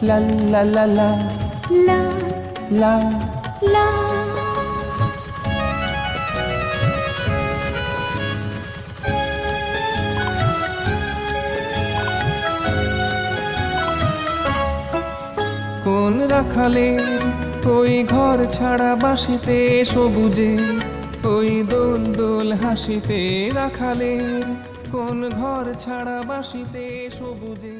La la la la. লা লা la. la. কোন রাখালে ওই ঘর ছাড়া বাসিতে সবুজে ওই দোল দোল হাসিতে রাখালে কোন ঘর ছাড়া বাসিতে সবুজে?